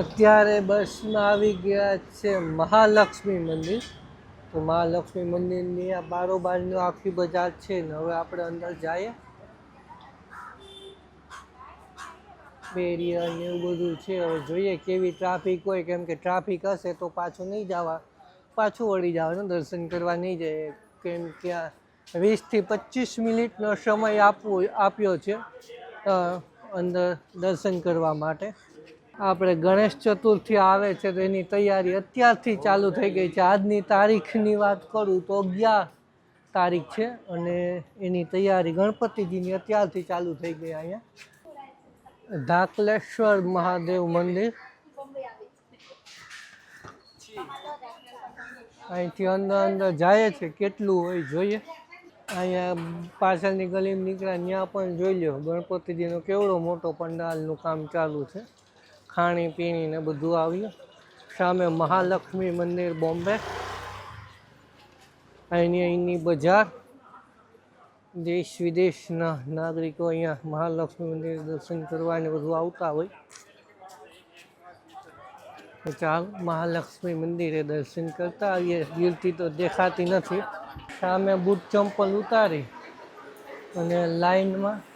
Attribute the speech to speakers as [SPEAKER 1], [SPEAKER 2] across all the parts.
[SPEAKER 1] અત્યારે બસમાં આવી ગયા છે મહાલક્ષ્મી મંદિર. તો મહાલક્ષ્મી મંદિરની આ બારોબારનું આખી બજાર છે ને હવે આપણે અંદર જઈએ. બેરિયર ને એવું બધું છે. હવે જોઈએ કેવી ટ્રાફિક હોય. કેમ કે ટ્રાફિક હશે તો પાછું નહીં જવા, પાછું વળી જવાનું દર્શન કરવા નહીં જાય કેમ કે વીસથી પચીસ મિનિટનો સમય આપવો, આપ્યો છે અંદર દર્શન કરવા માટે. આપણે ગણેશ ચતુર્થી આવે છે તો એની તૈયારી અત્યારથી ચાલુ થઈ ગઈ છે. આજની તારીખની વાત કરું તો અગિયાર તારીખ છે અને એની તૈયારી ગણપતિજીની અત્યારથી ચાલુ થઈ ગઈ અહીંયા. ધાકલેશ્વર મહાદેવ મંદિર. અહીંથી અંદર અંદર જાય છે, કેટલું હોય જોઈએ. અહીંયા પાછળની ગલીમાં નીકળ્યા ત્યાં પણ જોઈ લો ગણપતિજીનો કેવડો મોટો પંડાલનું કામ ચાલુ છે. ખાણી પીણી ને બધું આવ્યું. સામે મહાલક્ષ્મી મંદિર, બોમ્બે. અહીંની અહીંની બજાર. દેશ વિદેશના નાગરિકો અહીંયા મહાલક્ષ્મી મંદિર દર્શન કરવા ને બધું આવતા હોય. ચાલ, મહાલક્ષ્મી મંદિરે દર્શન કરતા આવીએ. દૂરથી તો દેખાતી નથી. સામે બૂટ ચંપલ ઉતારી અને લાઈનમાં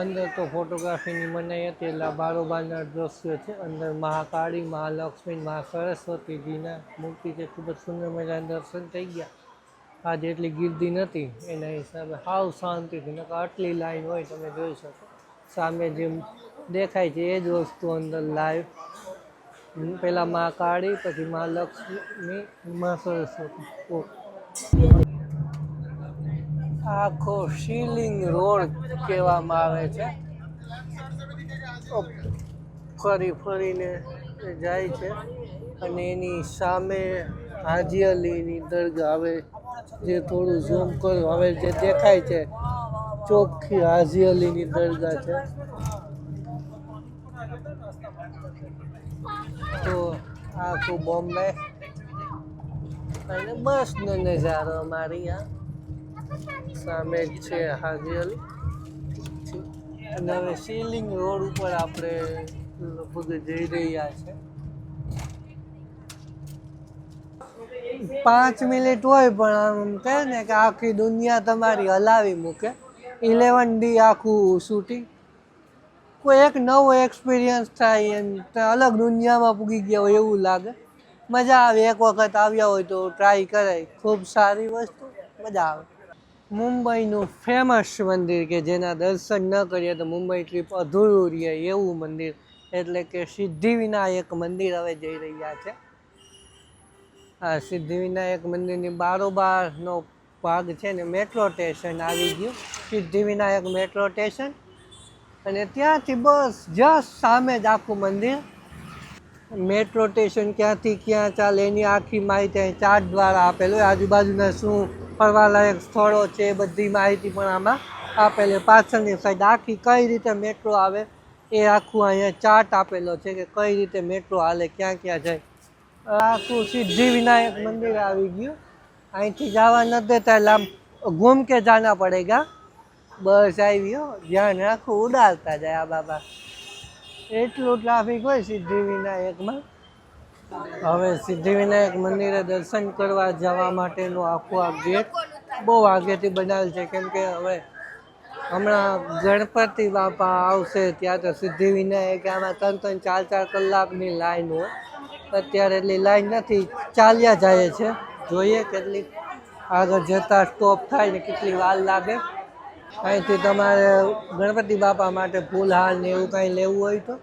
[SPEAKER 1] અંદર તો ફોટોગ્રાફીની મનાઈ હતી એટલે બારોબારના દ્રશ્યો છે. અંદર મહાકાળી, મહાલક્ષ્મી, મહા સરસ્વતીજીના મૂર્તિ છે. ખૂબ જ સુંદર મજાના દર્શન થઈ ગયા. આ જેટલી ગીર્દી નથી, એના હિસાબે હાવ શાંતિથી નકર આટલી લાઈન હોય તમે જોઈ શકો. સામે જે દેખાય છે એ જ વસ્તુ અંદર લાઈવ પહેલાં મહાકાળી, પછી મહાલક્ષ્મી, મહા સરસ્વતી. આખો શિલિંગ રોડ કહેવામાં આવે છે. ફરી ફરીને જાય છે અને એની સામે હાજી અલીની દરગાહ આવે જે થોડું ઝૂમ કરું, હવે જે દેખાય છે, ચોખ્ખી હાજી અલીની દરગાહ છે. તો આખું બોમ્બે. અને બસનો નજારો અમારી આ. સામે જ છે હાજી અલી અને હવે સીલિંગ રોડ ઉપર આપણે લગભગ જઈ રહ્યા છે. પાંચ મિનિટ હોય પણ આમ કહે ને કે આખી દુનિયા તમારી હલાવી મૂકે. ઇલેવન ડી આખું શૂટિંગ કોઈ એક નવો એક્સપિરિયન્સ થાય એમ અલગ દુનિયામાં પૂગી ગયા હોય એવું લાગે. મજા આવે. એક વખત આવ્યા હોય તો ટ્રાય કરાય. ખૂબ સારી વસ્તુ. મજા આવે. મુંબઈનું ફેમસ મંદિર કે જેના દર્શન ન કરીએ તો મુંબઈ ટ્રીપ અધૂરું રહે એવું મંદિર. એટલે કે સિદ્ધિવિનાયક મંદિર હવે જઈ રહ્યા છે. આ સિદ્ધિવિનાયક મંદિરની બારોબારનો ભાગ છે ને મેટ્રો સ્ટેશન આવી ગયું. સિદ્ધિવિનાયક મેટ્રો સ્ટેશન અને ત્યાંથી બસ જસ્ટ સામે જ આખું મંદિર. મેટ્રો સ્ટેશન ક્યાંથી ક્યાં ચાલે એની આખી માહિતી ચાર્ટ દ્વારા આપેલું આજુબાજુના શું ફરવાલાયક સ્થળો છે, એ બધી માહિતી પણ આમાં આપેલી. પાછળની સાઈડ આખી કઈ રીતે મેટ્રો આવે એ આખું અહીંયા ચાર્ટ આપેલો છે કે કઈ રીતે મેટ્રો હાલે, ક્યાં ક્યાં જાય. આખું સિદ્ધિ વિનાયક મંદિર આવી ગયું. અહીંથી જવા ન દેતા એટલે આમ ઘૂમ કે જાના પડેગા. બસ આવી ધ્યાન રાખવું ઉડાડતા જાય આ બાબા. એટલું ટ્રાફિક હોય સિદ્ધિ વિનાયકમાં. હવે સિદ્ધિવિનાયક મંદિરે દર્શન કરવા જવા માટેનું આખું આ ગેટ બહુ આગેથી બનાવેલ છે. કેમ કે હવે હમણાં ગણપતિ બાપા આવશે ત્યાં તો સિદ્ધિવિનાયક આમાં ત્રણ ત્રણ ચાર ચાર કલાકની લાઈન હોય. અત્યારે એટલી લાઈન નથી, ચાલ્યા જાય છે. જોઈએ કેટલી આગળ જતાં સ્ટોપ થાય ને કેટલી વાર લાગે. અહીંથી તમારે ગણપતિ બાપા માટે ફૂલહાર ને એવું કાંઈ લેવું હોય તો?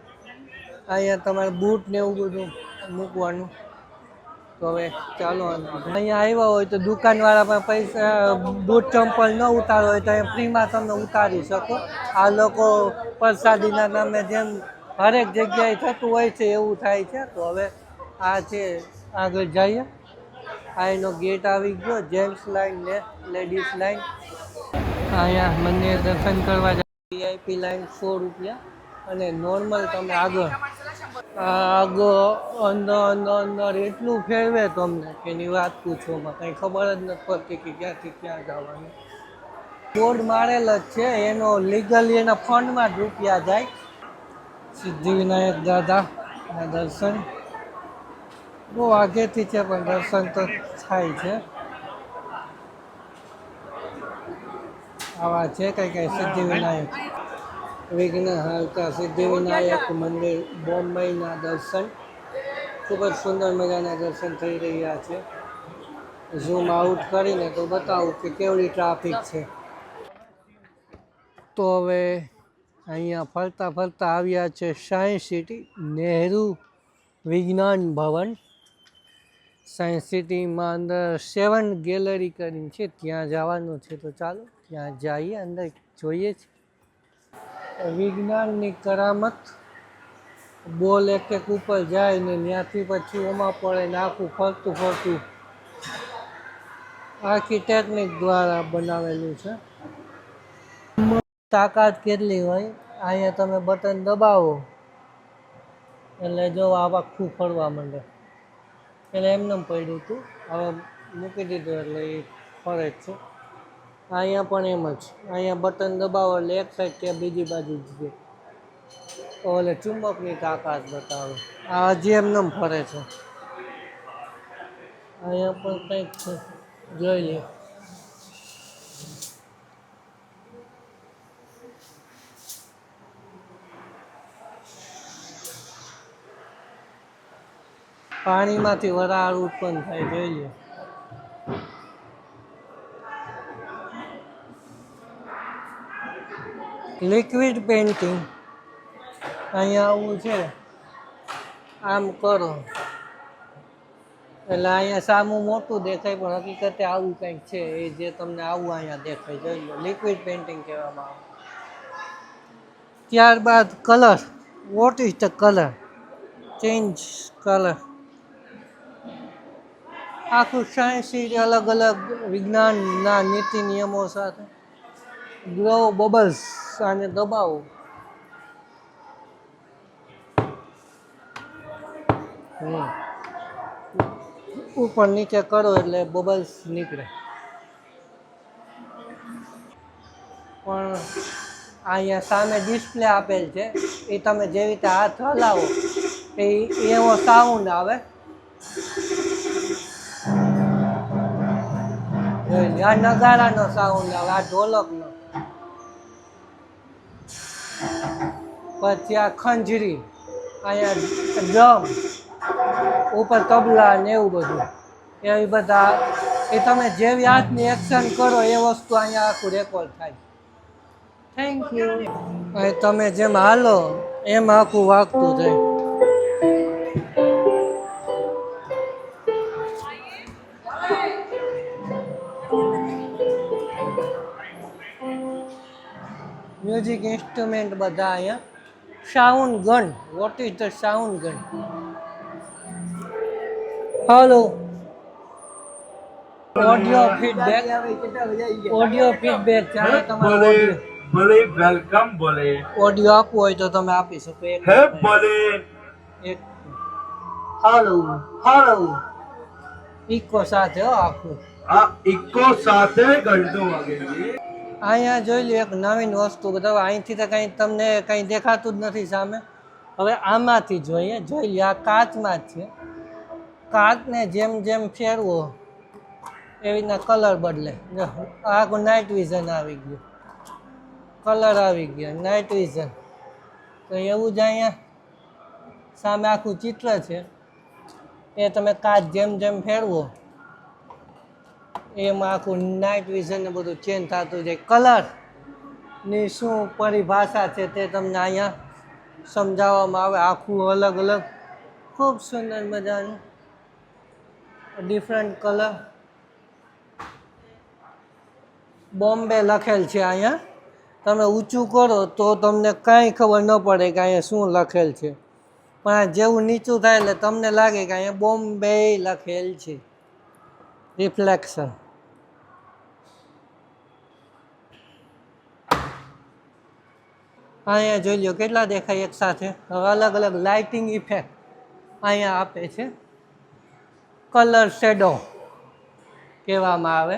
[SPEAKER 1] અહીંયા તમારે બૂટ ને એવું બધું મૂકવાનું. તો હવે ચાલો અહીંયા આવ્યા હોય તો દુકાનવાળા પણ પૈસા બૂટ ચંપલ ન ઉતારો હોય તો અહીંયા ફ્રીમાં તમે ઉતારી શકો. આ લોકો પ્રસાદીના નામે જેમ હરેક જગ્યાએ થતું હોય છે એવું થાય છે. તો હવે આ છે, આગળ જઈએ. આ એનો ગેટ આવી ગયો, જેન્ટ્સ લાઈન ને લેડીઝ લાઈન. અહીંયા મંદિર દર્શન કરવા વીઆઈપી લાઈન સો રૂપિયા. અને નોર્મલ તમે આગળ અંદર અંદર અંદર એટલું ફેરવે તમને કે એની વાત પૂછોમાં કંઈ ખબર જ નથી પડતી કે ક્યાંથી ક્યાં જવાનું. બોર્ડ મારેલ જ છે, એનો લીગલી એના ફંડમાં જ રૂપિયા જાય. સિદ્ધિવિનાયક દાદા ના દર્શન. બહુ આગેથી છે, પણ દર્શન તો થાય છે. આવા છે, કંઈ કંઈ સિદ્ધિવિનાયક. વિઘ્ન હાલતા સિદ્ધિવિનાયક મંદિર, બોમ્બેના દર્શન. ખૂબ જ સુંદર મજાના દર્શન થઈ રહ્યા છે. ઝૂમ આઉટ કરીને તો બતાવું કે કેવડી ટ્રાફિક છે. તો હવે અહીંયા ફરતા ફરતા આવ્યા છે સાયન્સ સિટી, નહેરુ વિજ્ઞાન ભવન. સાયન્સ સિટીમાં અંદર સેવન ગેલેરી કરીને છે. ત્યાં જવાનું છે તો ચાલો, ત્યાં જઈએ, અંદર જોઈએ છે. વિજ્ઞાનની કરામત બોલ એક એક ઉપર જાય ને ત્યાંથી પછી ઓમાં પડે ને આખું ફરતું ફરતું આખી ટેકનિક દ્વારા બનાવેલું છે. તાકાત કેટલી હોય? અહીંયા તમે બટન દબાવો. એટલે જો આ આખું ફરવા માંડે. એટલે એમને પડ્યું હતું. હવે મૂકી દીધું એટલે એ ફરે જ છે. અહીંયા પણ એમ જ. અહીંયા બટન દબાવો એટલે એક સાઈડ કે બીજી બાજુ જ ઓલે ચુંબકની તાકાત બતાવે. આ હજી એમને ફરે છે. અહીંયા પણ કંઈક છે. જોઈ લે. પાણીમાંથી વરાળ ઉત્પન્ન થાય, જોઈ લે. લિક્વિડ પેઇન્ટિંગ અહીંયા આવું છે. આમ કરો. એટલે અહીંયા સામું મોટું દેખાય, પણ હકીકતે આવું કંઈક છે. એ જે તમને આવું અહીંયા દેખાય, જોઈ લો. લિક્વિડ પેઇન્ટિંગ કહેવામાં આવે. ત્યારબાદ colour what is the colour change colour આખું સાયન્સ સિટી અલગ અલગ વિજ્ઞાનના નીતિ નિયમો સાથે. ગ્લો બબલ્સ આને દબાવો. ઉપર નીચે કરો એટલે બબલ્સ નીકળે. પણ અહીંયા સામે ડિસ્પ્લે આપેલ છે. એ તમે જેવી રીતે હાથ હલાવો, એ એવો સાઉન્ડ આવે. આ નગારાનો સાઉન્ડ આવે, આ ઢોલકનો. પછી આ ખંજરી, અહીંયા ડ્રમ ઉપર તબલા ને એવું બધું. એવી બધા, એ તમે જેવી વ્યાજની એક્શન કરો એ વસ્તુ અહીંયા આખું રેકોર્ડ થાય. થેન્ક યુ અહીં તમે જેમ હાલો, એમ આખું વાગતું જાય. મ્યુઝિક ઇન્સ્ટ્રુમેન્ટ બધા અહીંયા sound gun what is the sound gun hello audio feedback audio feedback ચાલે તમારો
[SPEAKER 2] બોલે
[SPEAKER 1] ઓડિયો
[SPEAKER 2] બોલે વેલકમ બોલે
[SPEAKER 1] ઓડિયો આપવો હોય તો તમે આપી શકો એક
[SPEAKER 2] હે બોલે
[SPEAKER 1] એક હલો હલો ઇકો સાથે હો આખું
[SPEAKER 2] આ ઇકો સાથે ઘંટો વાગે છે
[SPEAKER 1] અહીંયા જોઈ લો એક નવીન વસ્તુ બતાવો અહીંથી તો કંઈ તમને કંઈ દેખાતું જ નથી સામે. હવે આમાંથી જોઈએ, જોઈ લો આ કાચમાં જ છે. કાચને જેમ જેમ ફેરવો, એવી રીતના કલર બદલે. આખું નાઇટ વિઝન આવી ગયું. કલર આવી ગયો નાઇટ વિઝન તો એવું જ અહીંયા સામે આખું ચિત્ર છે. એ તમે કાચ જેમ જેમ ફેરવો એમાં આખું નાઇટ વિઝન ને બધું ચેન્જ થતું જાય. કલરની શું પરિભાષા છે તે તમને અહીંયા સમજાવવામાં આવે. આખું અલગ અલગ. ખૂબ સુંદર મજાનું. ડિફરન્ટ કલર બોમ્બે લખેલ છે અહીંયા. તમે ઊંચું કરો તો તમને કાંઈ ખબર ન પડે કે અહીંયા શું લખેલ છે. પણ આ જેવું નીચું થાય એટલે તમને લાગે કે અહીંયા બોમ્બે લખેલ છે. રિફ્લેક્શન અહીંયા જોઈ લો કેટલા દેખાય એક સાથે. હવે અલગ અલગ લાઇટિંગ ઇફેક્ટ અહીંયા આપે છે. કલર શેડો કહેવામાં આવે.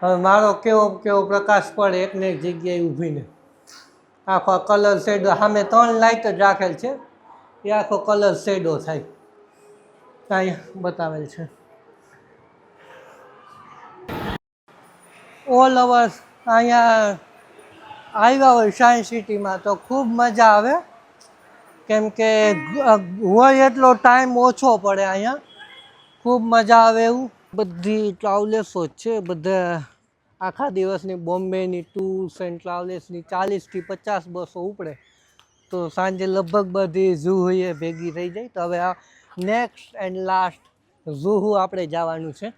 [SPEAKER 1] હવે મારો કેવો કેવો પ્રકાશ પડે એકને એક જગ્યાએ ઊભીને. આખો કલર શેડો સામે ત્રણ લાઇટ જ રાખેલ છે. એ આખો કલર શેડો થાય. અહીંયા બતાવેલ છે. ઓલ અવર્સ અહીંયા આવ્યા હોય સાયન્સ સિટીમાં તો ખૂબ મજા આવે. કેમ કે હોય એટલો ટાઈમ ઓછો પડે અહીંયા. ખૂબ મજા આવે એવું. બધી ટ્રાવેલર્સો જ છે, બધા આખા દિવસની બોમ્બેની ટૂર્સ એન્ડ ટ્રાવેલ્સની ચાલીસથી પચાસ બસો ઉપડે. તો સાંજે લગભગ બધી ઝૂ એ ભેગી થઈ જાય. તો હવે આ નેક્સ્ટ એન્ડ લાસ્ટ ઝૂહુ આપણે જવાનું છે.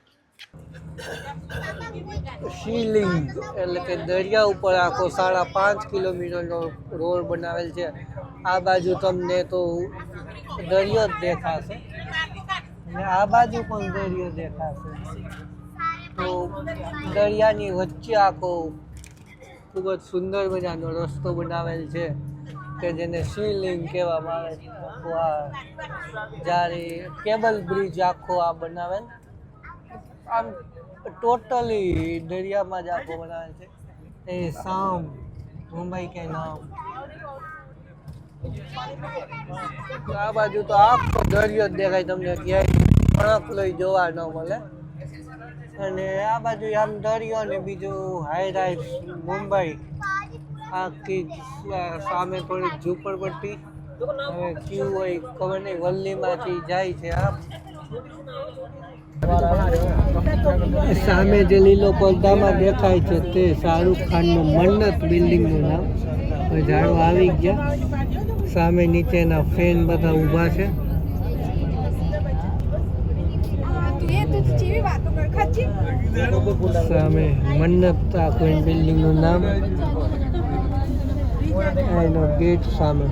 [SPEAKER 1] શિલિંગ, એટલે કે દરિયા ઉપર આખો સાડા પાંચ કિલોમીટરનો રોડ બનાવેલ છે. આ બાજુ તમને તો દરિયો જ દેખાશે. અને આ બાજુ પણ દરિયો દેખાશે. તો દરિયાની વચ્ચે આખો ખૂબ જ સુંદર મજાનો રસ્તો બનાવેલ છે, કે જેને શિવલિંગ કહેવામાં આવે છે. જ્યારે કેબલ બ્રિજ આખો આ બનાવેલ આમ ટોટલી દરિયામાં જ આખો બનાવે છે. એ સામ, મુંબઈ કે નામ. આ બાજુ તો આખો દરિયો જ દેખાય તમને ક્યાંય આંખ લઈ જોવા ન મળે. અને આ બાજુ આમ દરિયો ને બીજું હાઈ રાઈસ મુંબઈ. આખી સામે થોડીક ઝૂંપડપટ્ટી. હવે ક્યુ હોય ખબર નહીં, વલ્લીમાંથી જાય છે આમ. સામે જે લીલો પડદામાં દેખાય છે તે શાહરૂખ ખાનનું મન્નત બિલ્ડિંગનું નામ. ઝાડો આવી ગયા. સામે નીચેના ફેન બધા ઊભા છે. સામે મન્નત આખું બિલ્ડિંગનું નામ. એનો ગેટ સામે.